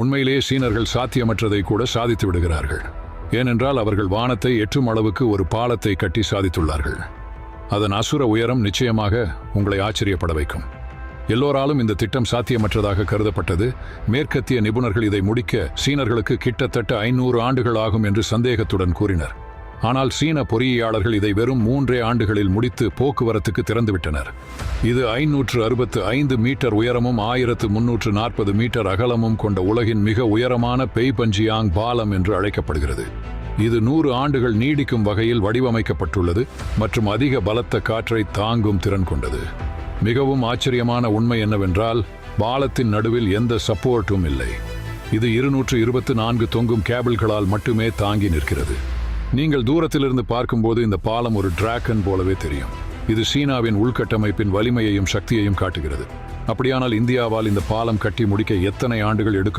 உண்மையிலேயே சீனர்கள் சாத்தியமற்றதை கூட சாதித்து விடுகிறார்கள். ஏனென்றால் அவர்கள் வானத்தை எட்டும் அளவுக்கு ஒரு பாலத்தை கட்டி சாதித்துள்ளார்கள். அதன் அசுர உயரம் நிச்சயமாக உங்களை ஆச்சரியப்பட வைக்கும். எல்லோராலும் இந்த திட்டம் சாத்தியமற்றதாக கருதப்பட்டது. மேற்கத்திய நிபுணர்கள் இதை முடிக்க சீனர்களுக்கு கிட்டத்தட்ட ஐநூறு ஆண்டுகள் ஆகும் என்று சந்தேகத்துடன் கூறினர். ஆனால் சீன பொறியியலாளர்கள் இதை வெறும் மூன்றே ஆண்டுகளில் முடித்து போக்குவரத்துக்கு திறந்துவிட்டனர். இது ஐநூற்று அறுபத்து ஐந்து மீட்டர் உயரமும் ஆயிரத்து முன்னூற்று நாற்பது மீட்டர் அகலமும் கொண்ட உலகின் மிக உயரமான பெய்பஞ்சியாங் பாலம் என்று அழைக்கப்படுகிறது. இது நூறு ஆண்டுகள் நீடிக்கும் வகையில் வடிவமைக்கப்பட்டுள்ளது மற்றும் அதிக பலத்த காற்றை தாங்கும் திறன் கொண்டது. மிகவும் ஆச்சரியமான உண்மை என்னவென்றால் பாலத்தின் நடுவில் எந்த சப்போர்ட்டும் இல்லை. இது இருநூற்று இருபத்து நான்கு தொங்கும் கேபிள்களால் மட்டுமே தாங்கி நிற்கிறது. நீங்கள் தூரத்திலிருந்து பார்க்கும்போது இந்த பாலம் ஒரு டிராகன் போலவே தெரியும். இது சீனாவின் உள்கட்டமைப்பின் வலிமையையும் சக்தியையும் காட்டுகிறது. அப்படியானால் இந்தியாவால் இந்த பாலம் கட்டி முடிக்க எத்தனை ஆண்டுகள் எடுக்கும்